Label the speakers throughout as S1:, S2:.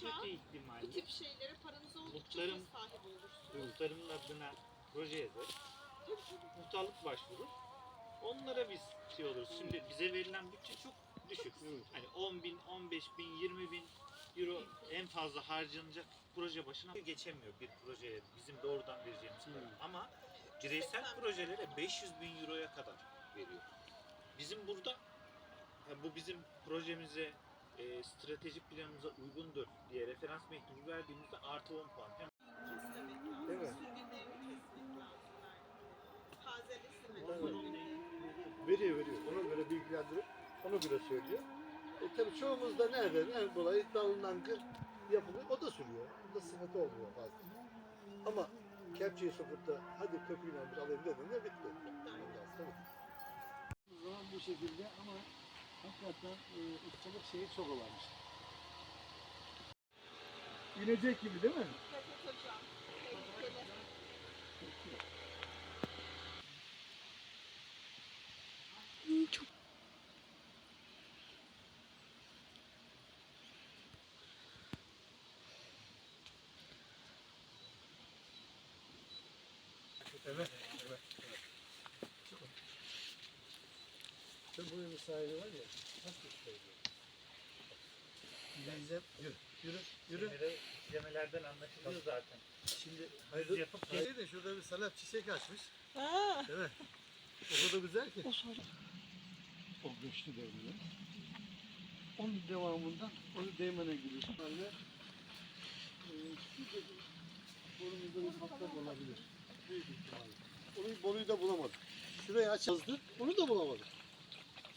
S1: kötü
S2: bu
S1: ihtimalle
S2: tip şeylere paranız oldukça
S1: Muhtarım-
S2: sahibi olursunuz.
S1: muhtarın adına proje yazar. Muhtarlık başvurur. Onlara biz şey oluruz. Şimdi bize verilen bütçe çok düşük. Hani 10 bin, 15 bin, 20 bin euro en fazla harcanacak proje başına geçemiyor bir projeye bizim doğrudan vereceğimiz para. Ama bireysel projelere 500 bin euroya kadar veriyor. Bizim burada bu bizim projemize e, stratejik planımıza uygundur diye referans mektubu verdiğimizde artı 10 puan. Hem.
S3: Veriyor veriyor. Ona göre bilgilendirip ona göre söylüyor. E tabii çoğumuzda nerede en kolay dalından kır yapılıyor. O da sürüyor. O da sıkıntı olmuyor fazla. Ama kepçeyi sokup da hadi köpüğüyle bir alayım dediğinde bitti. Ondan sonra
S4: zaman bu şekilde ama hakikaten e, ustalık şeyi çok olarmış. İnecek gibi değil mi?
S2: Dikkat et hocam. Tehlikeli.
S3: Evet. Evet.
S4: Sen buranın sahibi var ya.
S3: Nasıl söylüyor? Benzem yürü. Yürü. Yürü.
S1: Yürü. İzlemelerden anlaşılıyor zaten.
S3: Şimdi hayır.
S1: yapıp
S3: Hayır de şurada bir salep çiçek açmış.
S2: Aa,
S3: Evet. O kadar güzel ki.
S2: o sonra.
S4: O göçtü devrini. Onun devamından onu değmene gidiyorsun. De e, şurada bir patlak olabilir. Büyük ihtimalle.
S3: Onu boruyu da bulamadık. Şurayı açıldı. Onu da bulamadık.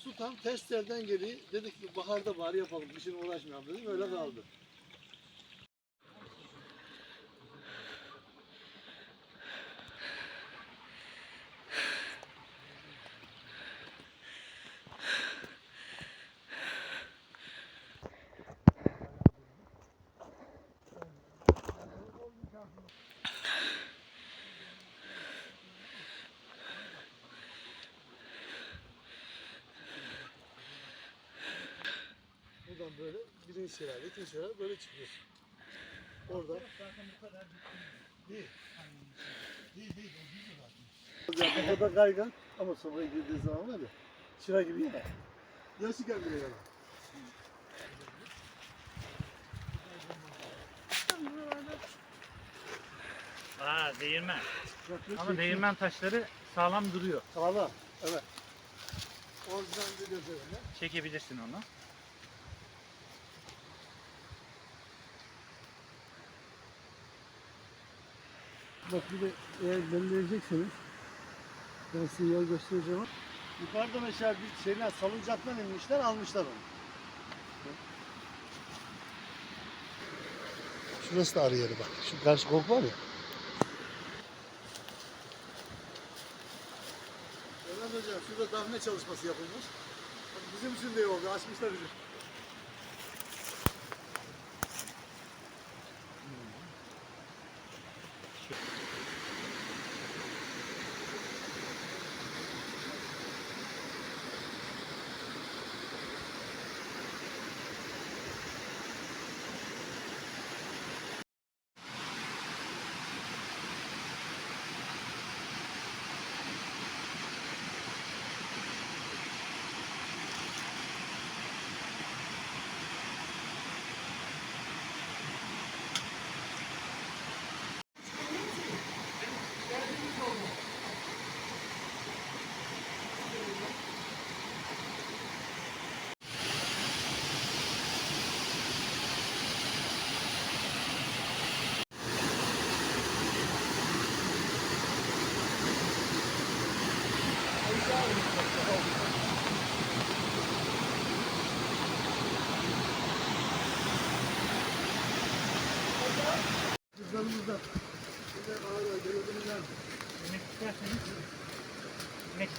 S3: Su tam ters yerden geliyor. Dedik ki baharda bari yapalım. Kışın uğraşmayalım dedik. Öyle kaldı. Böyle birinci şelale, ikinci şelale böyle çıkıyorsun. Orada. Değil. Değil değil. O değil zaten. Burada kaygan ama sobaya girdiği zaman var ya. Çıra gibi ya. Yaşı kendine yana.
S1: Aa değirmen. Ama değirmen taşları sağlam duruyor.
S3: Sağlam. Evet. Orijinal bir gözlerinde.
S1: Çekebilirsin onu.
S4: Bak bir de eğer belirleyecekseniz ben size yer göstereceğim.
S3: Yukarıda mesela bir şeyler salıncaktan inmişler almışlar onu. Şurası da arı yeri bak. Şu karşı komp var ya. Ömer Hocam şurada dahme çalışması yapılmış. Bizim için de oldu. Açmışlar bizi.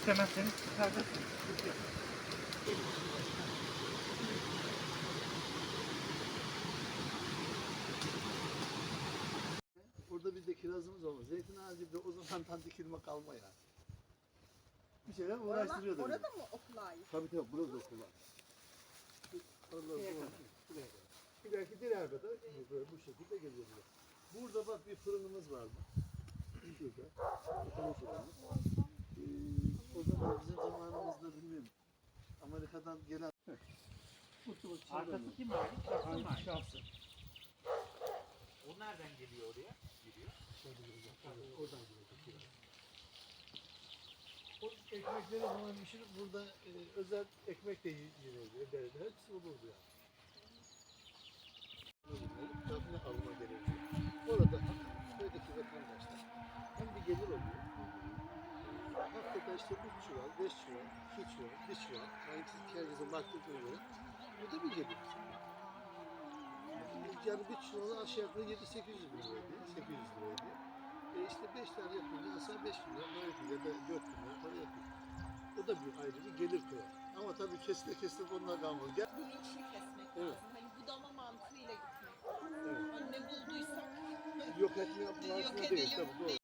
S1: İstemezseniz çıkardık.
S3: Burada bizde kirazımız olmaz. Zeytin ağacı da o zamandan dikilme kalma yani. Bir şeyler uğraştırıyordu.
S2: Orada,
S3: bizi.
S2: orada mı okula ait?
S3: Tabii tabii burası okula.
S2: Kadar.
S3: Buraya kadar. belki diğer kadar böyle bu şekilde geliyorlar. Burada bak bir fırınımız vardı. Şurada. Otomo fırını. Ee, o zaman bizim zamanımızda bilmiyorum. Amerika'dan gelen Kurtuluş
S1: Arkası kim abi? Şahsı mı?
S4: Şahsı.
S1: O nereden geliyor oraya? Giriyor.
S3: Oradan geliyor. O ekmekleri falan pişirip burada e, özel ekmek de yeniliyor. Derdi. Hepsi olurdu yani. Tadını alma gerekiyor. Orada köydeki vatandaşlar hem bir gelir oluyor. Haftada işte 3 çuval, 5 çuval, 2 çuval, 1 çuval. Hangisi herkesin baktığı göre. Bu da bir gelir. Yani bir çuvalı aşağı yukarı 7-800 bin lira diye, 800 lira diye. E işte 5 tane yapınca aslında 5 bin lira para yapıyor ya da 4 bin lira para yapıyor. O da bir ayrı bir gelir koyar. Ama tabii kesile kesile onlar kalmaz. Gel.
S2: Bilinçli kesmek
S3: Evet.
S2: lazım. Hani budama mantığıyla gitmek.
S3: Evet.
S2: Hani ne bulduysak
S3: Yok etme
S2: yok
S3: yapma değil tabii doğru.